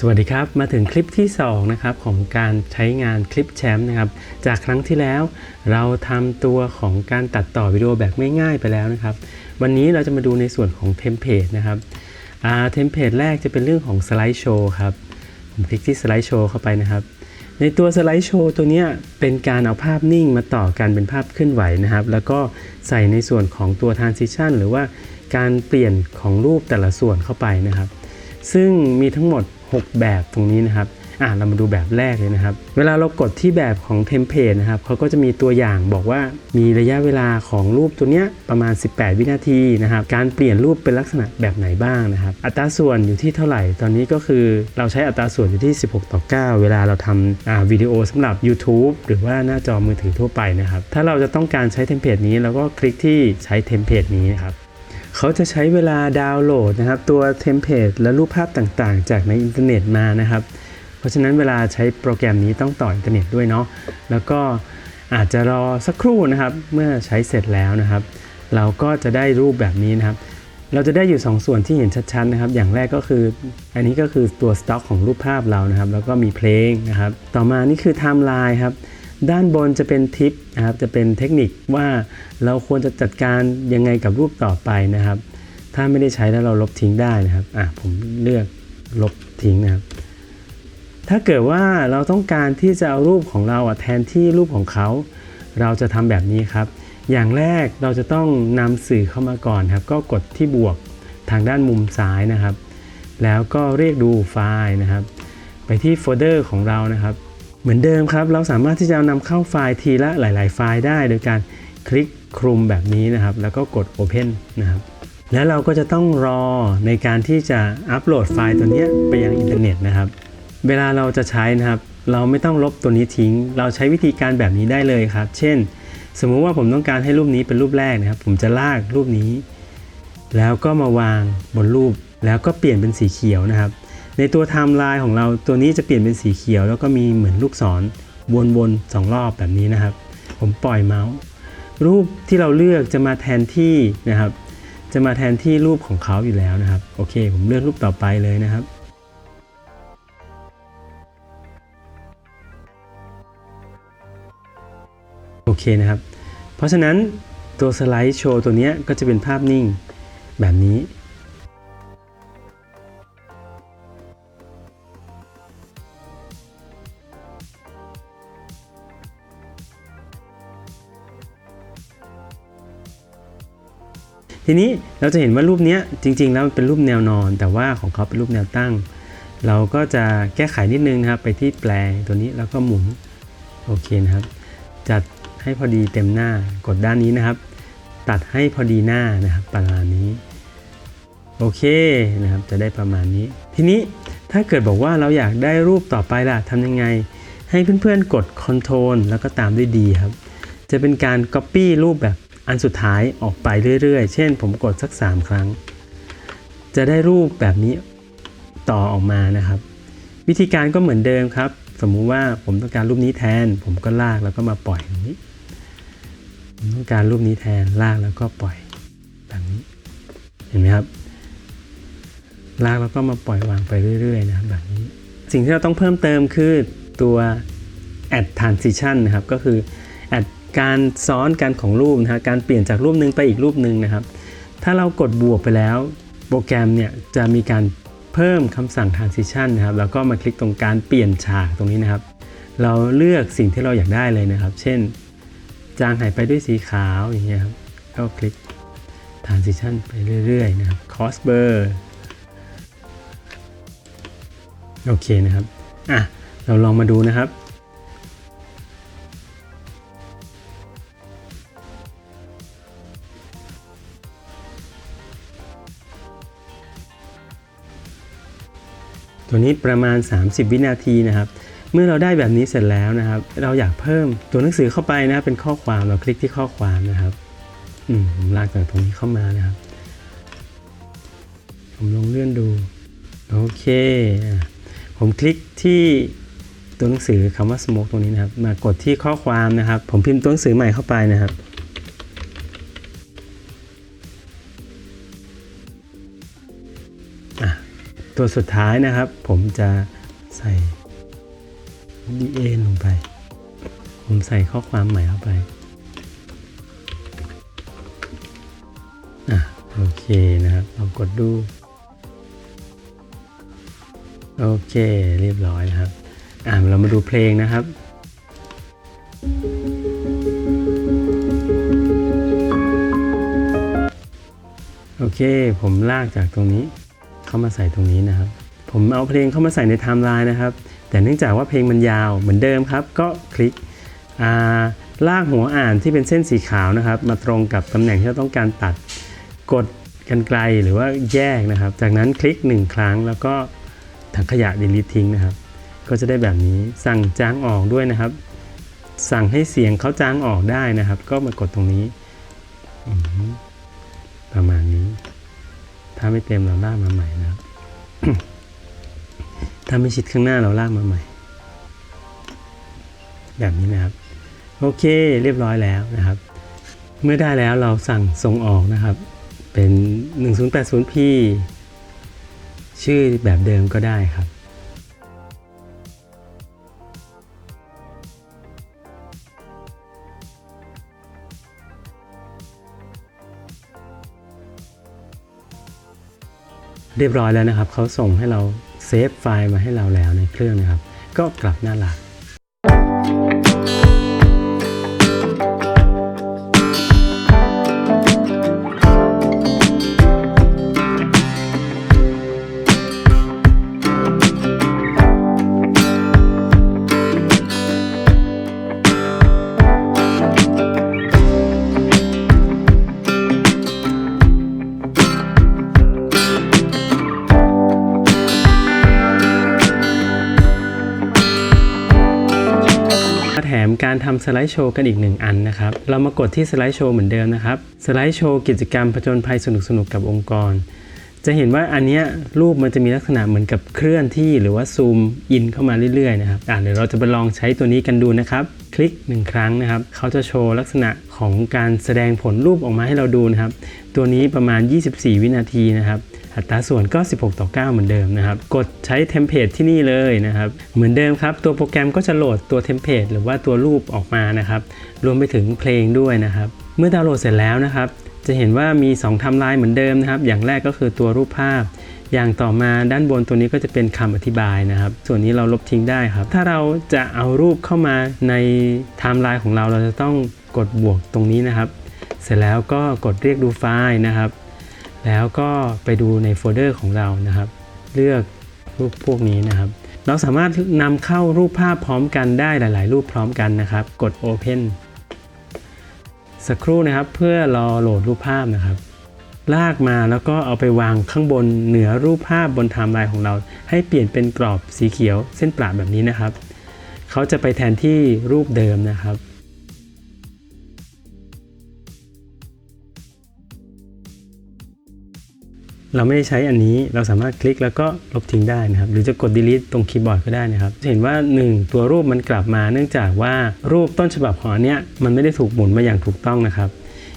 สวัสดีครับ มาถึงคลิปที่2นะครับของการใช้งานคลิปแชมป์นะครับ จากครั้งที่แล้วเราทำตัวของการตัดต่อวิดีโอแบบง่ายๆไปแล้วนะครับ วันนี้เราจะมาดูในส่วนของเทมเพลตนะครับเทมเพลตแรกจะเป็นเรื่องของสไลด์โชว์ครับ ผมคลิกที่สไลด์โชว์เข้าไปนะครับ ในตัวสไลด์โชว์ตัวนี้เป็นการเอาภาพนิ่งมาต่อกันเป็นภาพเคลื่อนไหวนะครับ แล้วก็ใส่ในส่วนของตัว transition หรือว่าการเปลี่ยนของรูปแต่ละส่วนเข้าไปนะครับ ซึ่งมีทั้งหมด 6 แบบตรงนี้นะครับอะเรามาดูแบบแรกเลยนะครับ เวลาเรากดที่แบบของเทมเพลตนะครับเขาก็จะมีตัวอย่างบอกว่ามีระยะเวลาของรูปตัวเนี้ยประมาณ 18 วินาทีนะครับ การเปลี่ยนรูปเป็นลักษณะแบบไหนบ้างนะครับ อัตราส่วนอยู่ที่เท่าไหร่ ตอนนี้ก็คือเราใช้อัตราส่วนอยู่ที่ 16 ต่อ 9 เวลาเราทำอ่าวิดีโอสำหรับ YouTube หรือว่าหน้าจอมือถือทั่วไปนะครับ ถ้าเราจะต้องการใช้เทมเพลตนี้เราก็คลิกที่ใช้เทมเพลตนี้นะครับ เขาจะใช้เวลาดาวน์โหลดนะครับตัวเทมเพลตและรูปภาพต่างๆ จากในอินเทอร์เน็ตมานะครับ เพราะฉะนั้นเวลาใช้โปรแกรมนี้ต้องต่ออินเทอร์เน็ตด้วยเนาะแล้วก็อาจจะรอสักครู่นะครับ เมื่อใช้เสร็จแล้วนะครับ เราก็จะได้รูปแบบนี้นะครับ เราจะได้อยู่ 2 ส่วนที่เห็นชัดๆนะครับ อย่างแรกก็คือ อันนี้ก็คือตัวสต็อกของรูปภาพเรานะครับ แล้วก็มีเพลงนะครับ ต่อมานี่คือไทม์ไลน์ครับ ด้านบนจะเป็นทิปนะครับจะเป็นเทคนิคว่าเราควรจะจัดการยังไงกับรูปต่อไปนะครับ ถ้าไม่ได้ใช้แล้วเราลบทิ้งได้นะครับอะผมเลือกลบทิ้งนะครับ ถ้าเกิดว่าเราต้องการที่จะเอารูปของเราอะแทนที่รูปของเขา เราจะทำแบบนี้ครับ อย่างแรกเราจะต้องนำสื่อเข้ามาก่อนครับ ก็กดที่บวกทางด้านมุมซ้ายนะครับ แล้วก็เรียกดูไฟล์นะครับ ไปที่โฟลเดอร์ของเรานะครับ เหมือนเดิมครับ เราสามารถที่จะนำเข้าไฟล์ทีละหลาย ๆ ไฟล์ได้ โดยการคลิกคลุมแบบนี้นะครับ แล้วก็กด Open นะครับ แล้วเราก็จะต้องรอในการที่จะอัปโหลดไฟล์ตัวนี้ไปยังอินเทอร์เน็ตนะครับ เวลาเราจะใช้นะครับ เราไม่ต้องลบตัวนี้ทิ้ง เราใช้วิธีการแบบนี้ได้เลยครับ เช่น สมมุติว่าผมต้องการให้รูปนี้เป็นรูปแรกนะครับ ผมจะลากรูปนี้ แล้วก็มาวางบนรูป แล้วก็เปลี่ยนเป็นสีเขียวนะครับ ในตัวไทม์ไลน์ของเราตัวนี้จะเปลี่ยนเป็นสีเขียว แล้วก็มีเหมือนลูกศรวนๆสองรอบแบบนี้นะครับ ผมปล่อยเมาส์ รูปที่เราเลือกจะมาแทนที่นะครับ จะมาแทนที่รูปของเขาอยู่แล้วนะครับ โอเค ผมเลือกรูปต่อไปเลยนะครับโอเคนะครับ เพราะฉะนั้นตัวสไลด์โชว์ตัวนี้ก็จะเป็นภาพนิ่งแบบนี้ ทีนี้เราจะเห็นว่ารูปนี้จริง ๆ แล้วมันเป็นรูปแนวนอน แต่ว่าของเขาเป็นรูปแนวตั้ง เราก็จะแก้ไขนิดนึงนะครับ ไปที่แปลงตัวนี้แล้วก็หมุนโอเคนะครับ จัดให้พอดีเต็มหน้ากดด้านนี้นะครับ ตัดให้พอดีหน้านะครับประมาณนี้โอเคนะครับจะได้ประมาณนี้ ทีนี้ถ้าเกิดบอกว่าเราอยากได้รูปต่อไปล่ะทำยังไง ให้เพื่อนๆกด Ctrl แล้วก็ตามด้วย D ครับ จะเป็นการ Copy รูปแบบ อันสุดท้ายออกไปเรื่อยๆ เช่น ผมกดสัก 3 ครั้ง จะได้รูปแบบนี้ต่อออกมานะครับ วิธีการก็เหมือนเดิมครับ สมมุติว่าผมต้องการรูปนี้แทน ผมก็ลากแล้วก็มาปล่อยอย่างนี้ต้องการรูปนี้แทนลากแล้วก็ปล่อยแบบนี้ เห็นไหมครับ ลากแล้วก็มาปล่อยวางไปเรื่อยๆนะครับแบบนี้ สิ่งที่เราต้องเพิ่มเติมคือตัว add transition นะครับ ก็คือ การซ้อนกันของรูปนะฮะการเปลี่ยนจากรูปหนึ่งไปอีกรูปหนึ่งนะครับ ถ้าเรากดบวกไปแล้ว โปรแกรมเนี่ยจะมีการเพิ่มคำสั่ง transition นะครับ แล้วก็มาคลิกตรงการเปลี่ยนฉากตรงนี้นะครับ เราเลือกสิ่งที่เราอยากได้เลยนะครับ เช่น จางหายไปด้วยสีขาวอย่างเงี้ยครับก็คลิก transition ไปเรื่อยๆนะครับ cross bar โอเคนะครับ อะ เราลองมาดูนะครับ ตัวนี้ประมาณ 30 วินาทีนะครับ เมื่อเราได้แบบนี้เสร็จแล้วนะครับ เราอยากเพิ่มตัวหนังสือเข้าไปนะเป็นข้อความเราคลิกที่ข้อความนะครับอืมผมลากจากตรงนี้เข้ามานะครับ ผมลองเลื่อนดูโอเค ผมคลิกที่ตัวหนังสือคำว่า smoke ตรงนี้นะครับ มากดที่ข้อความนะครับ ผมพิมพ์ตัวหนังสือใหม่เข้าไปนะครับ ตัวสุดท้ายนะครับ ผมจะใส่ DA ลงไป ผมใส่ข้อความใหม่เข้าไปอะโอเคนะครับลองกดดูโอเค เรียบร้อยนะครับ อ่าเรามาดูเพลงนะครับโอเค ผมลากจากตรงนี้ เข้ามาใส่ตรงนี้นะครับ ผมเอาเพลงเข้ามาใส่ในไทม์ไลน์นะครับ แต่เนื่องจากว่าเพลงมันยาวเหมือนเดิมครับ ก็คลิกอ่าลากหัวอ่านที่เป็นเส้นสีขาวนะครับ มาตรงกับตำแหน่งที่เราต้องการตัด กดกันไกลหรือว่าแยกนะครับ จากนั้นคลิก 1 ครั้งแล้วก็ถังขยะ delete ทิ้งนะครับ ก็จะได้แบบนี้สั่งจ้างออกด้วยนะครับ สั่งให้เสียงเขาจ้างออกได้นะครับ ก็มากดตรงนี้ประมาณนี้ ถ้าไม่เต็มเราลากมาใหม่นะครับ ถ้าไม่ชิดข้างหน้าเราลากมาใหม่ แบบนี้นะครับ โอเคเรียบร้อยแล้วนะครับ เมื่อได้แล้วเราสั่งส่งออกนะครับ เป็น 1080p ชื่อแบบเดิมก็ได้ครับ เรียบร้อยแล้วนะครับเขาส่งให้เราเซฟไฟล์มาให้เราแล้วในเครื่องนะครับ ก็กลับหน้าหลัก การทำสไลด์โชว์กันอีกหนึ่งอันนะครับ เรามากดที่สไลด์โชว์เหมือนเดิมนะครับ สไลด์โชว์กิจกรรมผจญภัยสนุกๆกับองค์กร จะเห็นว่าอันนี้รูปมันจะมีลักษณะเหมือนกับเคลื่อนที่หรือว่าซูมอินเข้ามาเรื่อยๆนะครับอะเดี๋ยวเราจะไปลองใช้ตัวนี้กันดูนะครับ คลิกหนึ่งครั้งนะครับ เขาจะโชว์ลักษณะของการแสดงผลรูปออกมาให้เราดูนะครับ ตัวนี้ประมาณ 24 วินาทีนะครับ อัตราส่วนก็ 16 ต่อ 9 เหมือนเดิมนะครับ กดใช้เทมเพลตที่นี่เลยนะครับ เหมือนเดิมครับ ตัวโปรแกรมก็จะโหลดตัวเทมเพลตหรือว่าตัวรูปออกมานะครับ รวมไปถึงเพลงด้วยนะครับ เมื่อดาวน์โหลดเสร็จแล้วนะครับ จะเห็นว่ามี 2 ไทม์ไลน์เหมือนเดิมนะครับ อย่างแรกก็คือตัวรูปภาพ อย่างต่อมาด้านบนตัวนี้ก็จะเป็นคำอธิบายนะครับ ส่วนนี้เราลบทิ้งได้ครับ ถ้าเราจะเอารูปเข้ามาในไทม์ไลน์ของเรา เราจะต้องกดบวกตรงนี้นะครับ เสร็จแล้วก็กดเรียกดูไฟล์นะครับ แล้วก็ไปดูในโฟลเดอร์ของเรานะครับ เลือกรูปพวกนี้นะครับ เราสามารถนำเข้ารูปภาพพร้อมกันได้หลาย ๆ รูปพร้อมกันนะครับ กด Open สักครู่นะครับเพื่อรอโหลดรูปภาพนะครับ ลากมาแล้วก็เอาไปวางข้างบนเหนือรูปภาพบนไทม์ไลน์ของเรา ให้เปลี่ยนเป็นกรอบสีเขียวเส้นประแบบนี้นะครับ เขาจะไปแทนที่รูปเดิมนะครับ เราไม่ได้ใช้อันนี้เราสามารถคลิกแล้วก็ลบทิ้งได้นะครับ หรือจะกด delete ตรงคีย์บอร์ดก็ได้นะครับ จะเห็นว่า 1 ตัวรูปมันกลับมาเนื่องจากว่ารูปต้นฉบับของอันเนี้ยมันไม่ได้ถูกหมุนมาอย่างถูกต้องนะครับ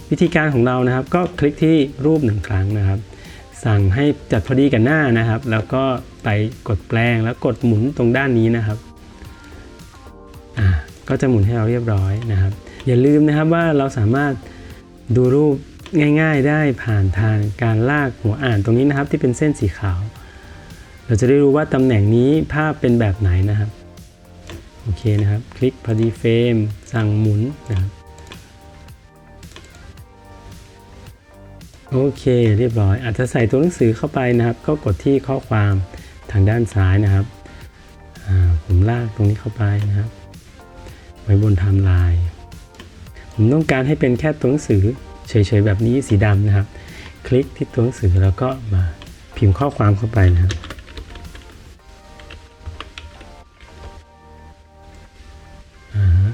วิธีการของเรานะครับก็คลิกที่รูปหนึ่งครั้งนะครับ สั่งให้จัดพอดีกับหน้านะครับ แล้วก็ไปกดแปลงแล้วกดหมุนตรงด้านนี้นะครับอ่าก็จะหมุนให้เราเรียบร้อยนะครับ อย่าลืมนะครับว่าเราสามารถดูรูป ง่าย ๆ ได้ผ่านทางการลากหัวอ่านตรงนี้นะครับ ที่เป็นเส้นสีขาว เราจะได้รู้ว่าตำแหน่งนี้ภาพเป็นแบบไหนนะครับโอเคนะครับ คลิกพอดีเฟรมสั่งหมุนนะครับโอเค เรียบร้อย อาจจะใส่ตัวหนังสือเข้าไปนะครับ ก็กดที่ข้อความทางด้านซ้ายนะครับผมลากตรงนี้เข้าไปนะครับ ไว้บนไทม์ไลน์ผมต้องการให้เป็นแค่ตัวหนังสือ เฉยๆแบบนี้สีดำนะครับ คลิกที่ตัวหนังสือแล้วก็มาพิมพ์ข้อความเข้าไปนะครับอ่าฮะ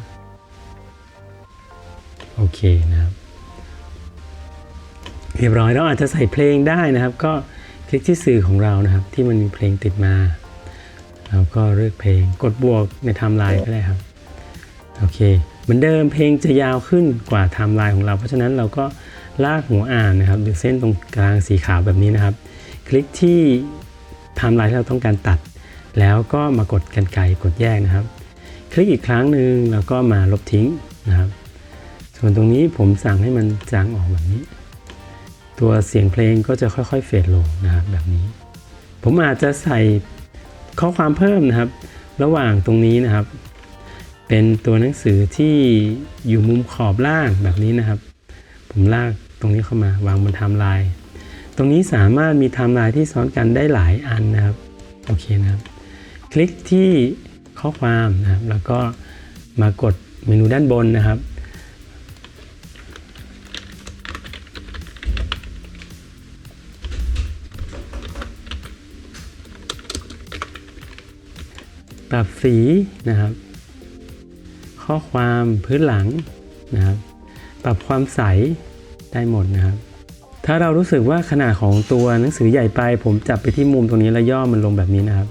โอเคนะครับ เรียบร้อยแล้วอาจจะใส่เพลงได้นะครับ ก็คลิกที่สื่อของเรานะครับ ที่มันมีเพลงติดมาแล้วก็เลือกเพลงกดบวกในไทม์ไลน์ก็ได้ครับ โอเค เหมือนเดิมเพลงจะยาวขึ้นกว่าไทม์ไลน์ของเรา เพราะฉะนั้นเราก็ลากหัวอ่านนะครับหรือเส้นตรงกลางสีขาวแบบนี้นะครับ คลิกที่ไทม์ไลน์ที่เราต้องการตัด แล้วก็มากดกันไกรกดแยกนะครับ คลิกอีกครั้งหนึ่งแล้วก็มาลบทิ้งนะครับ ส่วนตรงนี้ผมสั่งให้มันจางออกแบบนี้ ตัวเสียงเพลงก็จะค่อยๆเฟดลงนะครับแบบนี้ ผมอาจจะใส่ข้อความเพิ่มนะครับ ระหว่างตรงนี้นะครับ เป็นตัวหนังสือที่อยู่มุมขอบล่างแบบนี้นะครับ ผมลากตรงนี้เข้ามาวางบนไทม์ไลน์ตรงนี้สามารถมีไทม์ไลน์ที่ซ้อนกันได้หลายอันนะครับโอเคนะครับ คลิกที่ข้อความนะครับ แล้วก็มากดเมนูด้านบนนะครับ ปรับสีนะครับ ข้อความพื้นหลังนะครับ ปรับความใสได้หมดนะครับ ถ้าเรารู้สึกว่าขนาดของตัวหนังสือใหญ่ไป ผมจับไปที่มุมตรงนี้แล้วย่อมันลงแบบนี้นะครับ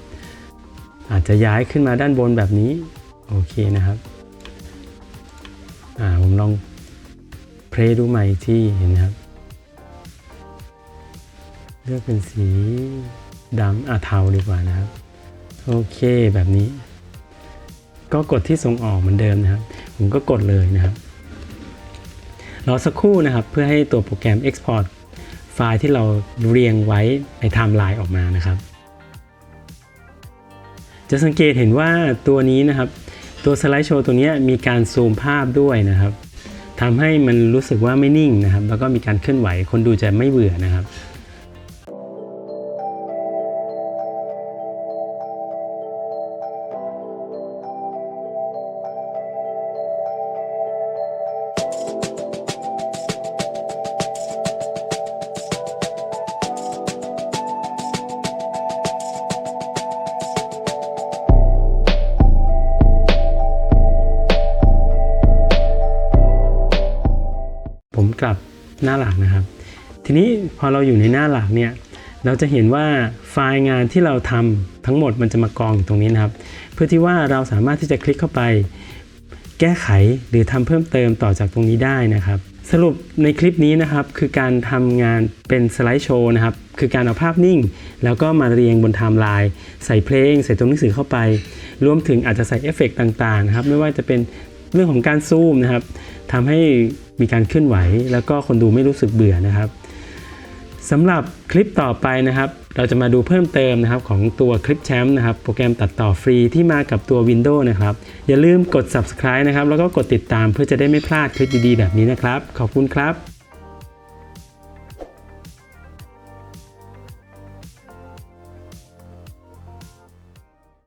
อาจจะย้ายขึ้นมาด้านบนแบบนี้ โอเคนะครับอ่าผมลองเพลย์ดูใหม่อีกที่เห็นไหมครับ เลือกเป็นสีดำอะเทาดีกว่านะครับ โอเคแบบนี้ ก็กดที่ส่งออกเหมือนเดิมนะครับ ผมก็กดเลยนะครับ รอสักครู่นะครับเพื่อให้ตัวโปรแกรม Export ไฟล์ที่เราเรียงไว้ในไทม์ไลน์ออกมานะครับ จะสังเกตเห็นว่าตัวนี้นะครับ ตัวสไลด์โชว์ตัวนี้มีการซูมภาพด้วยนะครับทำให้มันรู้สึกว่าไม่นิ่งนะครับ แล้วก็มีการเคลื่อนไหวคนดูจะไม่เบื่อนะครับ ทีนี้พอเราอยู่ในหน้าหลักเนี่ยเราจะเห็นว่าไฟล์งานที่เราทำทั้งหมดมันจะมากองอยู่ตรงนี้นะครับ เพื่อที่ว่าเราสามารถที่จะคลิกเข้าไป แก้ไขหรือทำเพิ่มเติมต่อจากตรงนี้ได้นะครับ สรุปในคลิปนี้นะครับคือการทำงานเป็นสไลด์โชว์นะครับคือการเอาภาพนิ่ง แล้วก็มาเรียงบนไทม์ไลน์ใส่เพลง ใส่ตัวหนังสือเข้าไป รวมถึงอาจจะใส่เอฟเฟกต์ต่างๆนะครับไม่ว่าจะเป็นเรื่องของการซูมนะครับทำให้มีการเคลื่อนไหว แล้วก็คนดูไม่รู้สึกเบื่อนะครับ สำหรับคลิปต่อไปนะครับ เราจะมาดูเพิ่มเติมนะครับของตัวคลิปแชมป์นะครับโปรแกรมตัดต่อฟรีที่มากับตัว Windows นะครับ อย่าลืมกด subscribe นะครับ แล้วก็กดติดตามเพื่อจะได้ไม่พลาดคลิปดีๆแบบนี้นะครับ ขอบคุณครับ